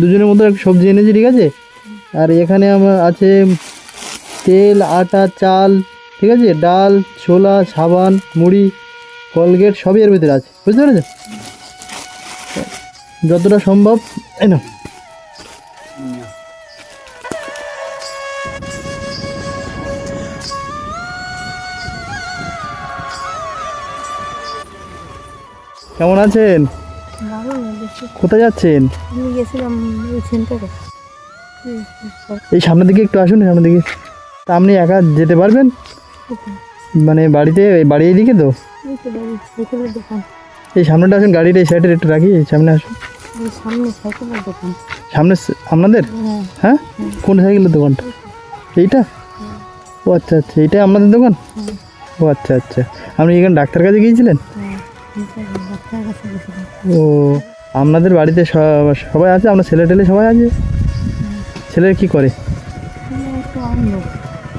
দুজনের মধ্যে একটা সবজি এনেছি, ঠিক আছে? আর এখানে আমার আছে তেল, আটা, চাল, ঠিক আছে? ডাল, ছোলা, সাবান, মুড়ি, কলগেট, সবই এর ভিতরে আছে। বুঝতে পেরেছ যতটা সম্ভব, এই না কেমন আছেন? কোথায় যাচ্ছেন? গেছিলাম সেন্টারে এই সামনের দিকে একটু আসুন সামনের দিকে। তা আপনি একা যেতে পারবেন? মানে বাড়িতে বাড়ি এইদিকে তো? এই সামনেটা আসুন গাড়িটা এই সাইডে একটু রাখি সামনে আসুন। সামনে আপনাদের? হ্যাঁ। হ্যাঁ? কোন সাইকেলের দোকানটা? এইটা? ও আচ্ছা আচ্ছা এইটাই আপনাদের দোকান? ও আচ্ছা আচ্ছা। আপনি এখানে ডাক্তার কাছে গিয়েছিলেন? হ্যাঁ ও আপনাদের বাড়িতে সবাই আছে? আপনার ছেলে টেলে সবাই আছে? ছেলে কি করে?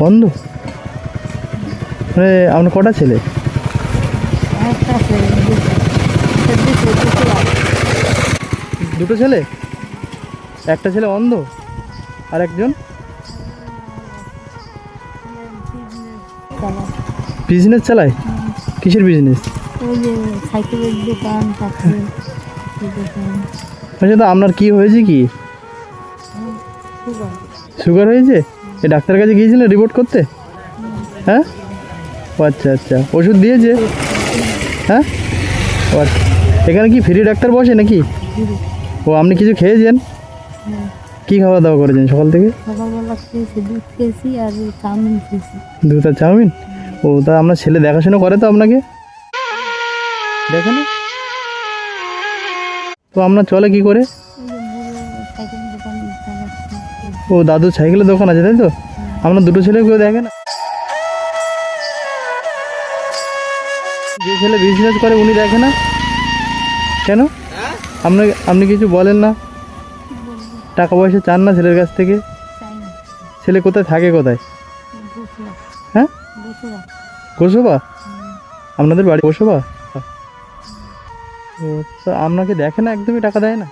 বন্ধ? মানে আপনার কটা ছেলে? দুটো ছেলে? একটা ছেলে অন্ধ? আর একজন? বিজনেস চালায়? কিসের বিজনেস আচ্ছা তো আপনার কি হয়েছে কি? সুগার হয়েছে? এই ডাক্তারের কাছে গিয়েছিলেন রিপোর্ট করতে? হ্যাঁ? ও আচ্ছা আচ্ছা। ওষুধ দিয়েছে? হ্যাঁ? ও আচ্ছা। এখানে কি ফ্রি ডাক্তার বসে নাকি? ও আপনি কিছু খেয়েছেন? কি খাওয়া দাওয়া করেছেন সকাল থেকে? দুধ আর চাউমিন খেয়েছি। দুধ আর চাউমিন? ও তা আপনার ছেলে দেখাশোনা করে তো আপনাকে? দেখে না তো আপনার চলে কি করে? ও দাদুর সাইকেলের দোকান আছে তাই তো? আপনার দুটো ছেলে কেউ দেখে না। যে ছেলে বিজনেস করে উনি দেখে না? কেন? আপনি আপনি কিছু বলেন না? টাকা পয়সা চান না ছেলের কাছ থেকে? ছেলে কোথায় থাকে কোথায়? হ্যাঁ? গোসবা আপনাদের বাড়ি গোসবা আপনাকে দেখে না, একদমই টাকা দেয় না?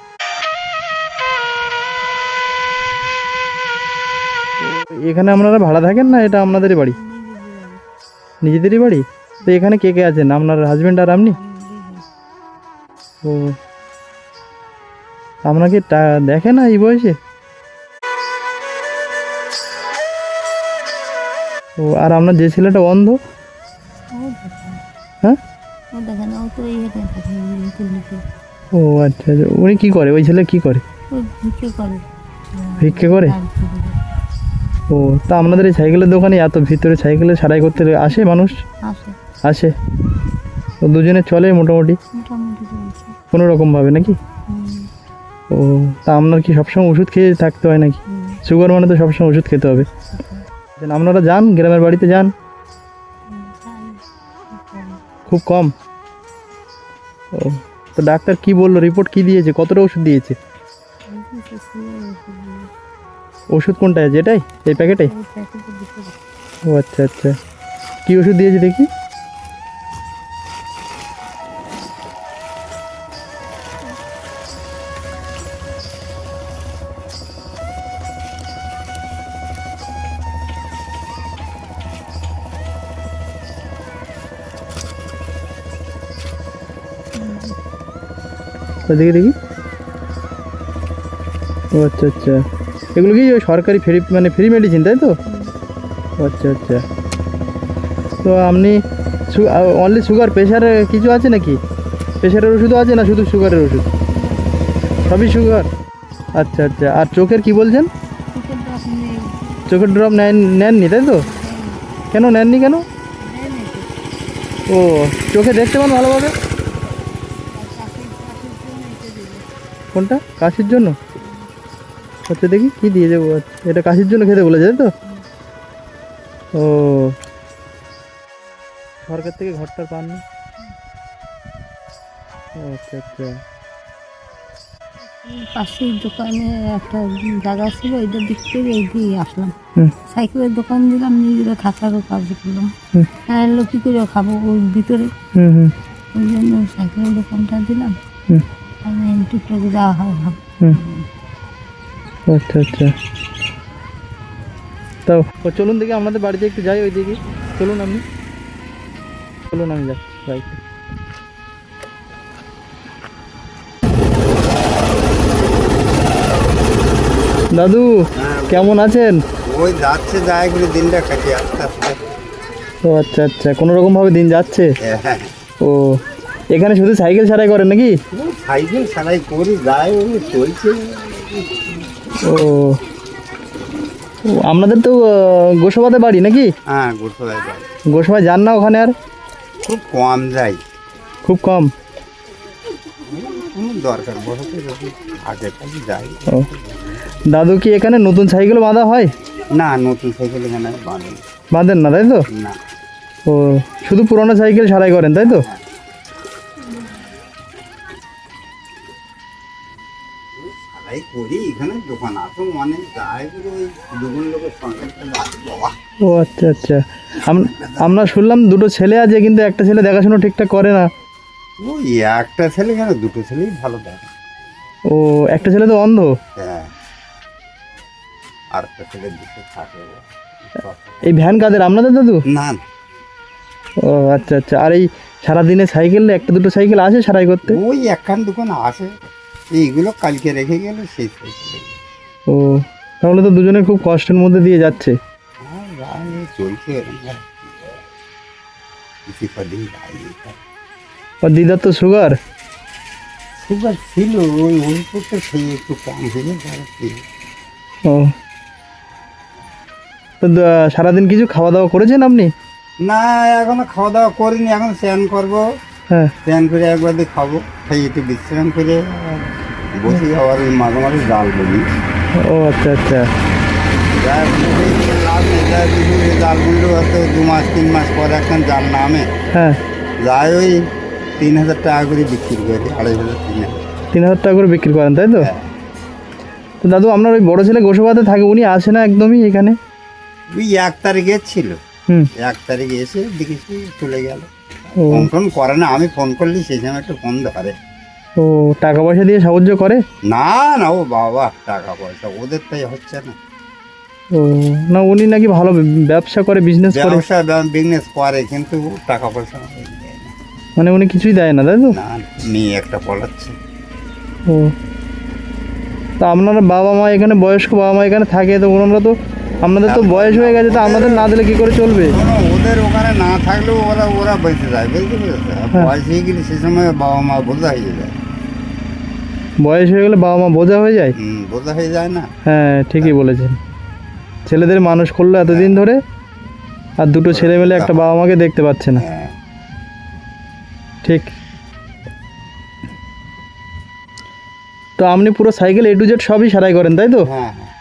এখানে আপনারা ভাড়া থাকেন না? এটা আপনাদেরই বাড়ি। নিজেদেরই বাড়ি? তো এখানে কে কে আছেন? আপনার হাজব্যান্ড আর আপনি? ও, আপনাকে দেখে না এই বয়সে? ও, আর আপনার যে ছেলেটা অন্ধ? ও ও তো এই হেঁটে থাকে নিচে নিচে ও আচ্ছা আচ্ছা উনি কি করে? ওই ছেলে কি করে? ও ভিক্ষে করে। ভিক্ষে। ও তা আপনাদের এই সাইকেলের দোকানে এত ভিতরে সাইকেলে সারাই করতে আসে মানুষ? আসে। ও দুজনে চলে মোটামুটি? কোনো রকমভাবে নাকি? ও তা আপনার কি সবসময় ওষুধ খেয়ে থাকতে হয় নাকি। সুগার মানে তো সবসময় ওষুধ খেতে হবে। আপনারা যান গ্রামের বাড়িতে যান। খুব কম। ও তো ডাক্তার কি বলল? রিপোর্ট কি দিয়েছে? কতটা ওষুধ দিয়েছে? ওষুধ কোনটা? আছে এটাই এই প্যাকেটে? ও আচ্ছা আচ্ছা। কি ওষুধ দিয়েছে দেখি? দেখি দেখি। ও আচ্ছা আচ্ছা। এগুলো কি সরকারি ফ্রি মানে ফ্রি মেডিসিন তাই তো? আচ্ছা আচ্ছা। তো আপনি অনলি সুগার প্রেশার কিছু আছে নাকি? প্রেশারের ওষুধও আছে না শুধু সুগারের ওষুধ? সবই সুগার আচ্ছা আচ্ছা। আর চোখের কি বলছেন? চোখের ড্রপ নেন নেননি, তাই তো? কেন নেননি কেন? ও, চোখে দেখতে পান ভালোভাবে? কোনটা কাশির জন্য? আচ্ছা দেখি কি দিয়ে আচ্ছা এটা কাশির জন্য খেতে বলেছে তো? ও। সরকার থেকে ঘরটা পাননি আচ্ছা আচ্ছা। পাশের দোকানে একটা জায়গা ছিল ওইটা দেখতে এই দিয়ে আসলাম। সাইকেলের দোকান দিলাম নিজেরা থাকারও কাজ করলাম। হ্যাঁ লোক কী করে খাব ওর ভিতরে? হুম হুম। ওই জন্য সাইকেলের দোকানটা দিলাম। যাওয়া হয় আচ্ছা আচ্ছা। তাও ও চলুন দেখি আমাদের বাড়িতে একটু যাই ওই দিকে চলুন আপনি। চলুন আমি যাচ্ছি বাইকে দাদু কেমন আছেন? ওই যাচ্ছে যায় করে দিনটা কাটিয়ে আস্তে আস্তে। ও আচ্ছা আচ্ছা। কোনো রকমভাবে দিন যাচ্ছে? হ্যাঁ। ও এখানে শুধু সাইকেল সারাই করেন নাকি? সাইকেল সারাই করি যায় চলছে। ও। আপনাদের তো গোসাবাতে বাড়ি নাকি? হ্যাঁ গোসাবায় যান না ওখানে আর? খুব কম যাই। খুব কম? দরকার আগে যাই। দাদু কি এখানে নতুন সাইকেল বাঁধা হয়? না নতুন সাইকেল এখানে বাঁধে না। বাঁধেন না তাই তো? না। ও শুধু পুরোনো সাইকেল সারাই করেন তাই তো? দোকান আছে অনেক যায় ওই দুগুণ লোকের বাবা ও আচ্ছা আচ্ছা। আমরা শুনলাম দুটো ছেলে আছে কিন্তু একটা ছেলে দেখাশোনা ঠিকঠাক করে না। ওই একটা ছেলে কেন? দুটো ছেলেই ভালো দেখে। ও একটা ছেলে তো অন্ধ? হ্যাঁ। আর একটা ছেলে দুটো থাকে। এই ভ্যান কাদের? আপনাদের দাদু? না। ও আচ্ছা আচ্ছা। আর এই সারাদিনে সাইকেল একটা দুটো সাইকেল আসে সারাই করতে? ওই একখান দোকান আসে। এইগুলো কালকে রেখে গেলে সেই সাইকেল। ও তাহলে তো দুজনে খুব কষ্টের মধ্যে দিয়ে যাচ্ছে। চলছে আর দিদার তো সুগার সুগার ছিল ওই ওষুধটা সেই একটু কম যাচ্ছে ও। তো সারাদিন কিছু খাওয়া দাওয়া করেছেন আপনি? না এখনও খাওয়া দাওয়া করিনি এখন স্নান করব। হ্যাঁ। স্নান করে একবার দিয়ে খাব খাই একটু বিশ্রাম করে বসে আবার ওই মাঝে মাঝে জাল বলি। ও আচ্ছা আচ্ছা। যা লাভ নেই যা কিছু জাল হয়তো দু মাস তিন মাস পর একখান জাল নামে হ্যাঁ। যায় ওই তিন হাজার টাকা করে বিক্রি করি আড়াই হাজার তিন হাজার তিন হাজার টাকা করে বিক্রি করেন তাই তো। তো দাদু আপনার ওই বড় ছেলে গোসবাতে থাকে উনি আসে না একদমই এখানে? ওই এক তারিখে ছিল হুম। এক তারিখে এসে দেখেছি চলে গেল। ফোন টোন করে না আমি ফোন করলি সেই সময় একটু ফোন ধরে। ও টাকা পয়সা দিয়ে সাহায্য করে? না না ও বাবা টাকা পয়সা ওদের তাই হচ্ছে না। ও না উনি নাকি ভালো ব্যবসা করে বিজনেস করে। ব্যবসা বিজনেস করে কিন্তু টাকা পয়সা মানে উনি কিছুই দেয় না তাই তো? না মেয়ে একটা পড়াচ্ছে ও। তা আপনার বাবা মা এখানে বয়স্ক বাবা মা এখানে থাকে তো ওনারা তো আপনাদের তো বয়স হয়ে গেছে তো আপনাদের না দিলে কি করে চলবে? ওদের ওখানে না থাকলেও ওরা ওরা বেঁচে যায় বুঝতে পেরেছ হ্যাঁ। বয়স হয়ে গেলে সে সময় বাবা মা বোঝা হয়ে যায়। বয়স হয়ে গেলে বাবা মা বোঝা হয়ে যায়? বোঝা হয়ে যায় না। হ্যাঁ ঠিকই বলেছেন। ছেলেদের মানুষ করল এতদিন ধরে আর দুটো ছেলে মেলে একটা বাবা মাকে দেখতে পাচ্ছে না। হ্যাঁ। ঠিক। তো আপনি পুরো সাইকেল এ টু জেড সবই সারাই করেন তাই তো? হ্যাঁ হ্যাঁ।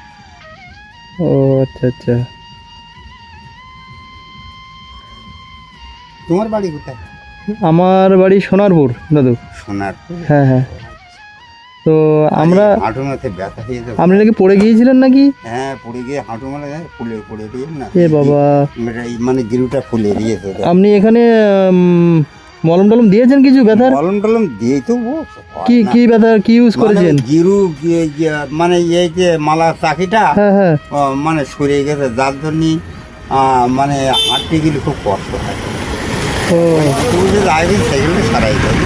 ও আচ্ছা আচ্ছা। তোমার বাড়ি কোথায়? আমার বাড়ি সোনারপুর দাদু। সোনার হ্যাঁ হ্যাঁ। তো আমরা হাঁটুমাতে ব্যথা হয়ে যাবে। আপনি নাকি পড়ে গিয়েছিলেন নাকি? হ্যাঁ পড়ে গিয়ে হাঁটু মানে ফুলে পড়ে দিয়ে না। এ বাবা। এই মানে গিরুটা ফুলে দিয়েছে আপনি এখানে মলম টলম দিয়েছেন কিছু ব্যথার? কলম টলম দিয়ে তো কি কি ব্যথার কি ইউজ মানে করেছেন? গিরু মানে এই যে মালা চাকিটা হ্যাঁ হ্যাঁ। মানে সরে গেছে। যার জন্য মানে হাঁটতে গেলে খুব কষ্ট হয়। ও। তুমি যদি আগে সাইকেলটা সারাই দেয়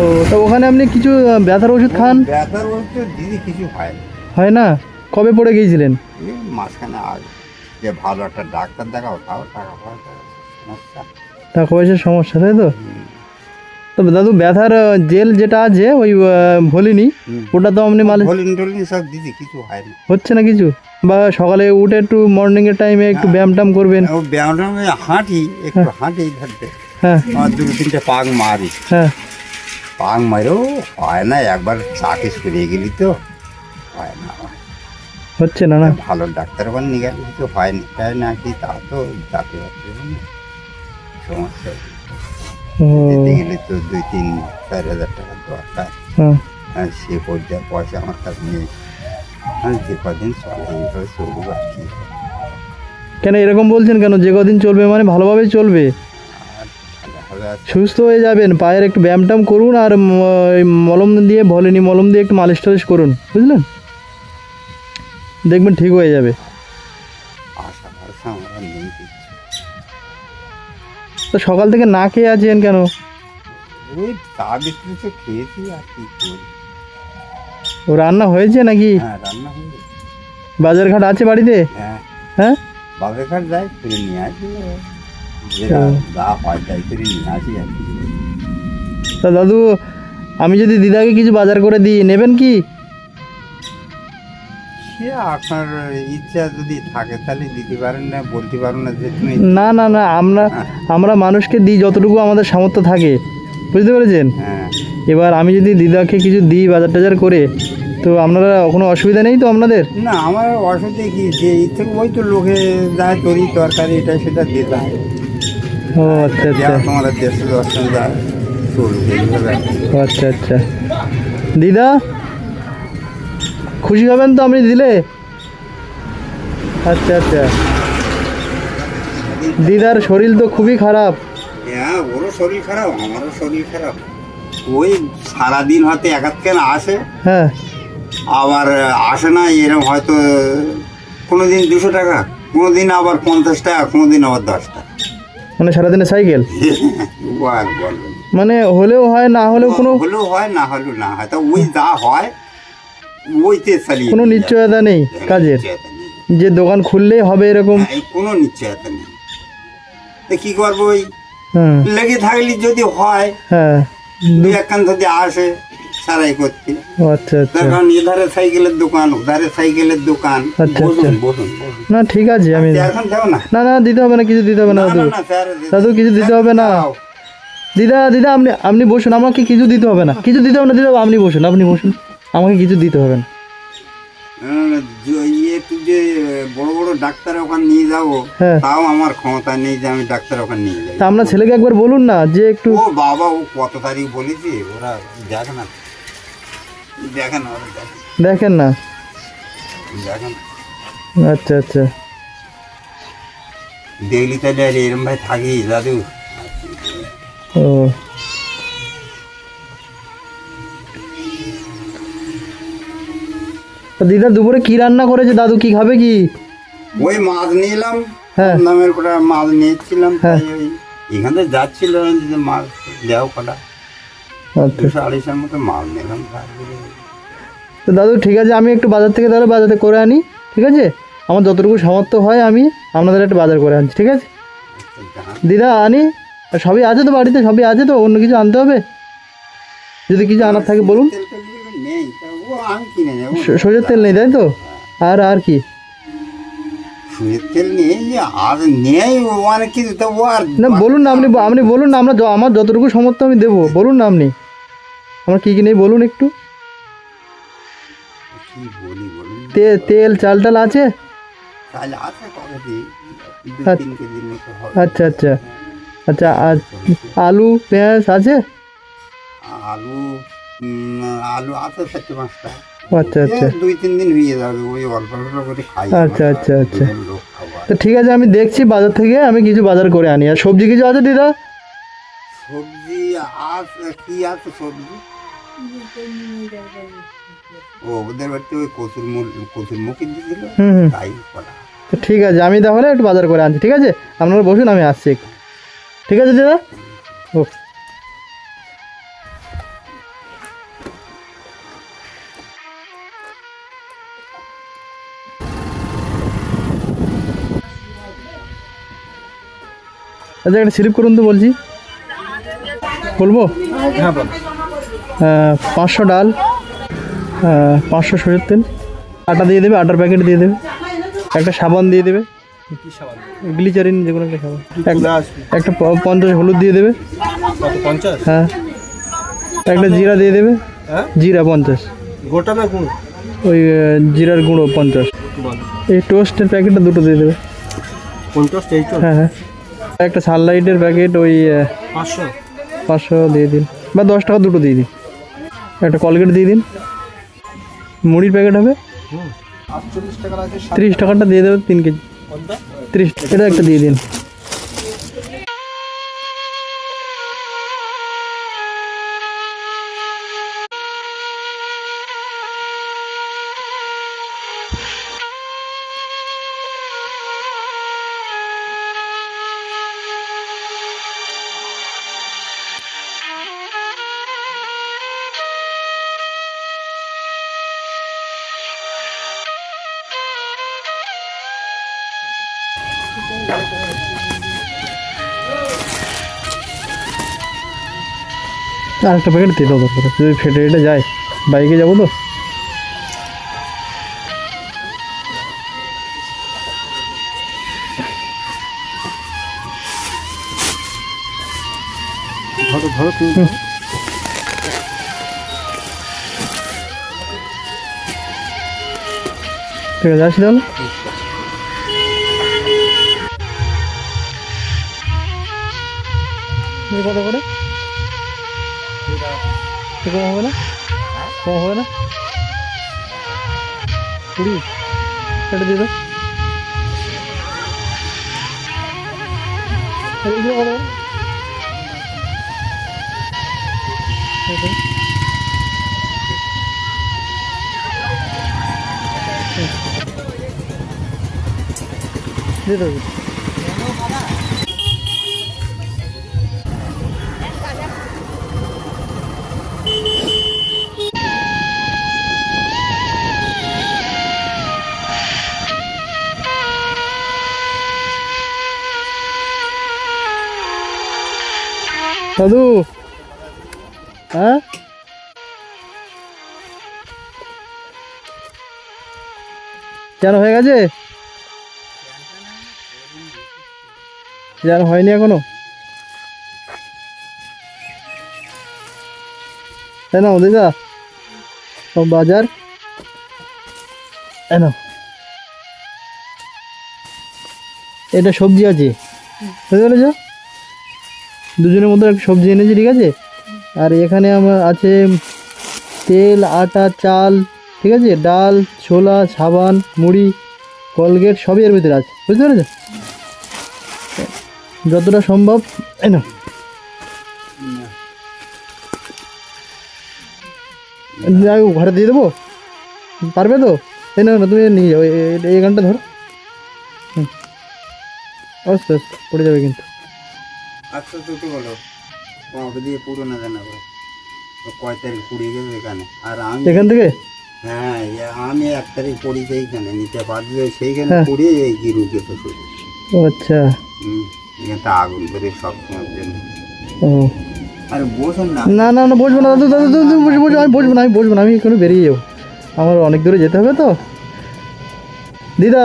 ও তো ওখানে আপনি কিছু ব্যথার ওষুধ খান? ব্যথার বলতে দিদি কিছু হয় না। হয় না? কবে পড়ে গিয়েছিলেন? এই মাঝখানে আগে যে ভালো একটা ডাক্তার দেখাও তাও টাকা পয়সা সমস্যা। টাকা পয়সার সমস্যা তাই তো? তবে দাদু ব্যথার জেল যেটা আছে ওই ভলিনি ওটা তো আপনি মালিশ ভলিন টলিন সব দিদি কিছু হয় না। হচ্ছে না কিছু? বা সকালে উঠে একটু মর্নিং এর টাইমে একটু ব্যায়াম ট্যাম করবেন? ও ব্যায়ামটা আমি হাঁটি একটু হাঁটি ধরতে। হ্যাঁ। দুটো তিনটে পাক মারি। হ্যাঁ। পাক মারেও হয় না একবার চাকে সরিয়ে গেলি তো। হয় না হচ্ছে না না? ভালো ডাক্তার বান নিয়ে গেলে কিছু হয়নি তাই না কি তা তো যাতে পারছে সমস্যা যেতে গেলে তো দুই তিন চার হাজার টাকা দরকার। হ্যাঁ। সে পর্যায়ে পয়সা আমার কাছে নেই। আর যে কদিন চলে এইভাবে চলবো আর কি। কেন এরকম বলছেন কেন? যে কদিন চলবে মানে ভালোভাবেই চলবে। সুস্থ হয়ে যাবেন। পায়ের একটু ব্যায়াম ট্যাম করুন আর মলম দিয়ে ভলেনি মলম দিয়ে একটু মালিশ টালিশ করুন। বুঝলেন? দেখবেন ঠিক হয়ে যাবে। তো সকাল থেকে না খেয়ে আছেন কেন? ওই চা বিস্কুট খেয়েছি আর কি করি। ও রান্না হয়েছে নাকি? হ্যাঁ রান্না হয়ে গেছে। বাজার ঘাট আছে বাড়িতে? হ্যাঁ। হ্যাঁ? বাপের ঘাট যাই করে নিয়ে আসি। তা দাদু আমি যদি দিদাকে কিছু বাজার করে দিই নেবেন কি? আপনার ইচ্ছা যদি থাকে তাহলে দিতে পারেন না বলতে পারেন না যে তুমি না না না আমরা আমরা মানুষকে দিই যতটুকু আমাদের সামর্থ্য থাকে। বুঝতে পেরেছেন? হ্যাঁ। এবার আমি যদি দিদাকে কিছু দিই বাজার টাজার করে তো আপনারা কোনো অসুবিধা নেই তো আপনাদের? না আমার অসুবিধে কি? যে ইচ্ছে ওই তো লোকে যায় তরি তরকারি এটা সেটা দিতে হয়। ও আচ্ছা আচ্ছা। ও আচ্ছা আচ্ছা। দিদা খুশি হবেন তো আপনি দিলে? আচ্ছা আচ্ছা। দিদার শরীর তো খুবই খারাপ। হ্যাঁ ওরও শরীর খারাপ আমারও শরীর খারাপ। ওই সারাদিন হয়তো একাত কেন আসে হ্যাঁ। আবার আসে না এরকম হয়তো কোনো দিন দুশো টাকা কোনো দিন আবার পঞ্চাশ টাকা কোনো দিন আবার দশ টাকা। মানে সারাদিনে সাইকেল? মানে হলেও হয় না হলেও কোনো হলেও হয় না হলেও না হয়। তা ওই যা হয় ওইতে চালিয়ে কোনো নিশ্চয়তা নেই কাজের। যে দোকান খুললেই হবে এরকম। হ্যাঁ, কোনো নিশ্চয়তা নেই। তা কি করব ওই? হুম লেগে থাকলে যদি হয় হ্যাঁ। দু একখান যদি আসে সারাই করতে ও আচ্ছা আচ্ছা। কারণ এধারে সাইকেলের দোকান ওধারে সাইকেলের দোকান। আচ্ছা, বসুন। বসুন বসুন। না ঠিক আছে আমি এখন না। না না দিতে হবে না কিছু দিতে হবে না দাদু। কিছু দিতে হবে না। দিদা দিদা আপনি আপনি বসুন আমাকে কিছু দিতে হবে না। কিছু দিতে হবে না দিদা আপনি বসুন আপনি বসুন। আমাকে কিছু দিতে হবে না। যে- ইয়ে বড় বড় ডাক্তার ওখানে নিয়ে যাব হ্যাঁ। তাও আমার ক্ষমতা নেই যে আমি ডাক্তার ওখানে নিয়ে যাই। তা আপনার ছেলেকে একবার বলুন না যে একটু ও বাবা ও কত তারিখ বলেছি ওরা দেখ না। দেখেন না দেখেন। আচ্ছা আচ্ছা। দেখলি তাহলে আর এরম ভাই থাকি দাদু। ও। দিদা দুপুরে কি রান্না করেছে? দাদু কি খাবে কি? ওই মাছ নিলাম হ্যাঁ। দামের কটা মাছ নিয়েছিলাম হ্যাঁ। তাই ওই এখান যাচ্ছিল মাছ দেও কটা। দুশো আড়াইশোর মতো মাছ নিলাম তো দাদু ঠিক আছে আমি একটু বাজার থেকে তাহলে বাজারে করে আনি ঠিক আছে? আমার যতটুকু সামর্থ্য হয় আমি আপনাদের একটু বাজার করে আনছি ঠিক আছে? দিদা আনি। সবই আছে তো বাড়িতে? সবই আছে তো? অন্য কিছু আনতে হবে? যদি কিছু আনার থাকে বলুন। সরষের তেল নেই তাই তো? আর আর কি? আর না বলুন না আপনি আপনি বলুন না আমরা আমার যতটুকু সামর্থ্য আমি দেবো বলুন না আপনি। আমার কী কী নেই বলুন একটু। তেল চাল টাল আছে? আচ্ছা। আচ্ছা আচ্ছা। আচ্ছা আলু পেঁয়াজ আছে? আলু আলু আছে চারটে পাঁচটা। আচ্ছা আচ্ছা। দুই তিন দিন হয়ে যাবে ওই অল্প অল্প করে খাই। আচ্ছা, আচ্ছা, আচ্ছা। তো ঠিক আছে আমি দেখছি বাজার থেকে আমি কিছু বাজার করে আনি। আর সবজি কিছু আছে দিদা? সবজি আছে কি আছে সবজি? ও ওদের বাড়িতে ওই কচুর মুখি দিয়েছিল হুম হুম। তাই করা তো ঠিক আছে আমি তাহলে একটু বাজার করে আনছি ঠিক আছে? আপনারা বসুন আমি আসছি একটু। ঠিক আছে দাদা? ও আচ্ছা একটা স্লিপ করুন তো বলছি। বলব হ্যাঁ বল। পাঁচশো ডাল পাঁচশো সরষের তেল। আটা দিয়ে দেবে আটার প্যাকেট দিয়ে দেবে। একটা সাবান দিয়ে দেবে। গ্লিচারিন যে কোনো একটা সাবান একটা- পঞ্চাশ হলুদ দিয়ে দেবে। পঞ্চাশ? হ্যাঁ। একটা জিরা দিয়ে দেবে। হ্যাঁ? জিরা পঞ্চাশ। গোটা না গুঁড়ো? ওই জিরার গুঁড়ো পঞ্চাশ। এই টোস্টের প্যাকেটটা দুটো দিয়ে দেবে। পঞ্চাশ হ্যাঁ হ্যাঁ। একটা সানলাইটের প্যাকেট ওই পাঁচশো। পাঁচশো দিয়ে দিন। বা দশ টাকা দুটো দিয়ে দিন। একটা কলগেট দিয়ে দিন। মুড়ির প্যাকেট হবে। ত্রিশ টাকাটা দিয়ে দেবে তিন কেজি। কোনটা? তিরিশ এটা একটা দিয়ে দিন। আর একটা প্যাকেট দিয়ে দাও তারপরে যদি ফেটে ফেটে যায় বাইকে যাব তো? ধরো ধরো তুমি ঠিক আছে আসি তাহলে। কত করে? তো কম হবে না কম হবে না কুড়ি এটা দিয়ে দাও আর এগুলো কত করে? এটা। দিয়ে দেবো দাদু হ্যাঁ? কেন হয়ে গেছে? যেন হয়নি এখনও। তাই না দিদা। সব বাজার। এন এটা সবজি আছে। বুঝতে পেরেছ? দুজনের মধ্যে একটা সবজি এনেছি ঠিক আছে? আর এখানে আমার আছে তেল আটা চাল ঠিক আছে? ডাল ছোলা সাবান মুড়ি কলগেট সবই এর ভিতরে আছে। বুঝতে পেরেছ যতটা সম্ভব হোক, ঘরে দিয়ে দেবো? পারবে তো? এই না তুমি নিয়ে যাও এই গানটা ধরো। হুম। আস্তে আস্তে পড়ে যাবে কিন্তু। আচ্ছা তো বলো। আমাকে দিয়ে পুরো না জানা করে। কয় তারিখ পুড়িয়ে গেছে এখানে? আর আমি এখান থেকে? হ্যাঁ আমি এক তারিখ পড়ি সেইখানে নিতে পারবে সেইখানে হ্যাঁ। পুড়িয়ে এই গিরু গেছে শুধু আচ্ছা। হুম আগুন করে সব সময় জন্য। ও। আরে বসুন না। না না না বসবো না দাদু দাদু দাদু বসে বসে আমি বসবো না আমি বসবো না আমি এখানে বেরিয়ে যাব। আমার অনেক দূরে যেতে হবে তো। দিদা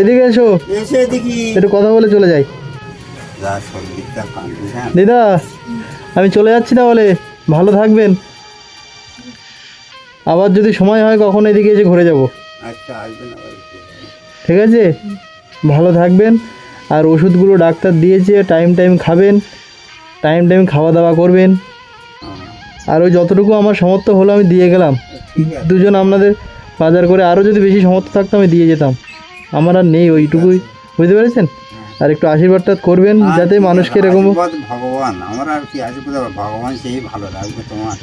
এদিকে এসো। এসে দেখি একটু কথা বলে চলে যাই। দিদা আমি চলে যাচ্ছি তাহলে। ভালো থাকবেন। আবার যদি সময় হয় কখন এদিকে এসে ঘুরে যাব? আচ্ছা। ঠিক আছে? ভালো থাকবেন। আর ওষুধগুলো ডাক্তার দিয়েছে টাইম টাইম খাবেন টাইম টাইম খাওয়া দাওয়া করবেন। হ্যাঁ, আর ওই যতটুকু আমার সমর্থ হলো আমি দিয়ে গেলাম। দুজন আপনাদের বাজার করে আরও যদি বেশি সমর্থ থাকতো আমি দিয়ে যেতাম। আমার আর নেই ওইটুকুই। বুঝতে পেরেছেন? আর একটু আশীর্বাদটা করবেন যাতে মানুষকে? এরকম ভগবান। আমার আর কি আশীর্বাদ ভগবান সেই ভালো রাখবে তোমার।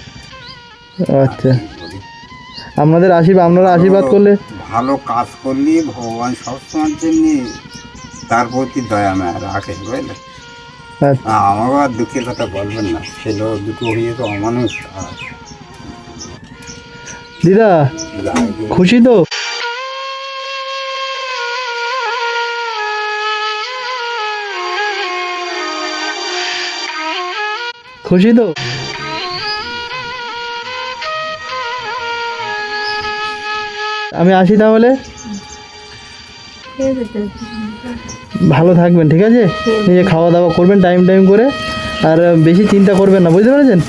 আচ্ছা। আপনাদের আশীর্বাদ আপনারা আশীর্বাদ করলে ভালো কাজ করলে ভগবান সবসময়ের জন্য। তার প্রতি দয়া মায়া রাখে বুঝলে? আচ্ছা। আমাকে আর দুঃখের কথা বলবেন না। ছেলে দুটো হয়ে তো অমানুষ। দিদা খুশি তো? খুশি তো? আমি আসি তাহলে। ভালো থাকবেন ঠিক আছে? নিজে খাওয়া দাওয়া করবেন টাইম টাইম করে। আর বেশি চিন্তা করবেন না বুঝতে পেরেছেন?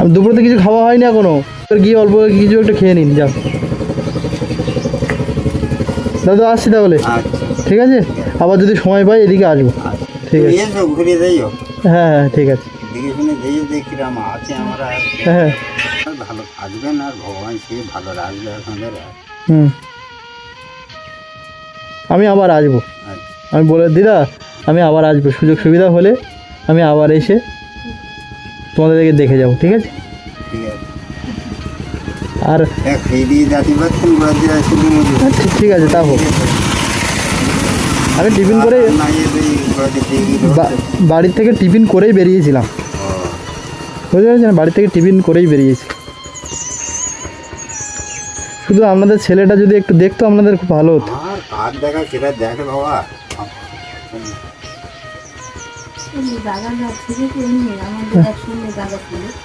আর দুপুরে তো কিছু খাওয়া হয়নি এখনও। গিয়ে অল্প কিছু একটা খেয়ে নিন যাও দাদা আসছি তাহলে। আচ্ছা। ঠিক আছে? আবার যদি সময় পাই এদিকে আসব। ঠিক আছে। ঘুরে যাইও হ্যাঁ হ্যাঁ ঠিক আছে। দেখে শুনে যাইও দেখিলাম আছে আমরা। হ্যাঁ হ্যাঁ। ভালো থাকবেন আর ভগবান সে ভালো রাখবে আপনাদের। হুম। আমি আবার আসব। আচ্ছা। আমি বলে দিদা আমি আবার আসব। সুযোগ সুবিধা হলে আমি আবার এসে তোমাদেরকে দেখে যাব ঠিক আছে? ঠিক আছে। আর আচ্ছা, ঠিক আছে তা হোক। আমি টিফিন করে বাড়ির থেকে টিফিন করেই বেরিয়েছিলাম। বুঝতে পেরেছেন? বাড়ি থেকে টিফিন করেই বেরিয়েছি। শুধু আপনাদের ছেলেটা যদি একটু দেখতো আপনাদের খুব ভালো হতো। আর দেখা সেটা দেখে বাবা।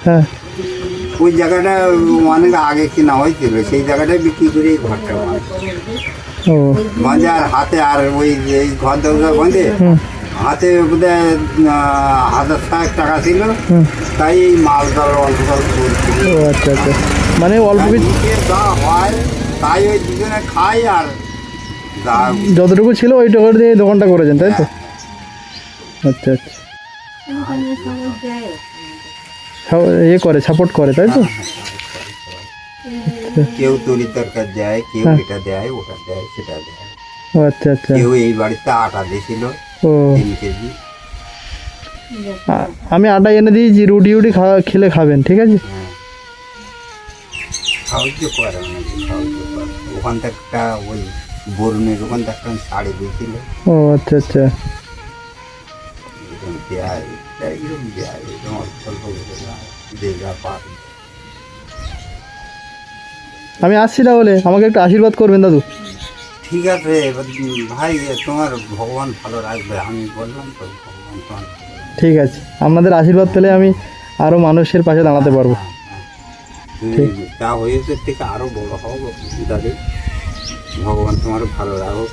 হ্যাঁ। ওই জায়গাটা অনেক আগে কিনা হয়েছিল সেই জায়গাটা বিক্রি করে ঘরটা বাঁধে। ও বাঁধে আর হাতে আর ওই এই ঘর দরজা বাঁধে হাতে বোধহয় হাজার ষাট টাকা ছিল। তাই এই মাল দর অল্প আচ্ছা আচ্ছা। মানে অল্প কিছু যা হয় তাই ওই দুজনে খাই আর যতটুকু ছিল ওই টাকা দিয়ে দোকানটা করেছেন তাই তো? আচ্ছা আচ্ছা। ইয়ে করে সাপোর্ট করে তাই তো? কেউ তরি তরকার দেয় কেউ হ্যাঁ। এটা দেয় ওটা দেয় সেটা দেয়। আচ্ছা আচ্ছা। কেউ এই বাড়িতে আটা দিয়েছিল ও। তিন কেজি। আমি আটা এনে দিয়েছি রুটি উটি খাওয়া খেলে খাবেন ঠিক আছে? হ্যাঁ। সাহায্য করে ওখান থেকে একটা ওই বরুণের ওখান থেকে একটা শাড়ি দিয়েছিল। ও আচ্ছা আচ্ছা। এরকম দেয় এরকম দেয় এরকম অল্প স্বল্প দেয়। যে যা পারে। আমি আসছি তাহলে আমাকে একটু আশীর্বাদ করবেন দাদু। ঠিক আছে ভাই তোমার ভগবান ভালো রাখবে আমি বললাম তো ভগবান। ঠিক আছে আপনাদের আশীর্বাদ পেলে আমি আরও মানুষের পাশে দাঁড়াতে পারব। হ্যাঁ, হ্যাঁ। তুমি যা হয়েছে থেকে আরও বড় হও দাদু। ভগবান তোমার ভালো রাখো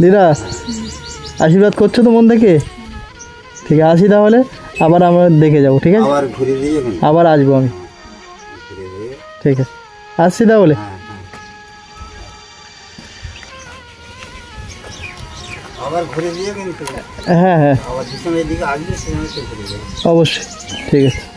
দিদা আশীর্বাদ করছ তো মন থেকে? ঠিক আছে আসি তাহলে আবার আমরা দেখে যাব ঠিক আছে? আবার ঘুরে আবার আসব আমি। ঠিক আছে। আসছি তাহলে আবার ঘুরে কিন্তু। হ্যাঁ হ্যাঁ। আবার এদিকে আসবে অবশ্যই ঠিক আছে।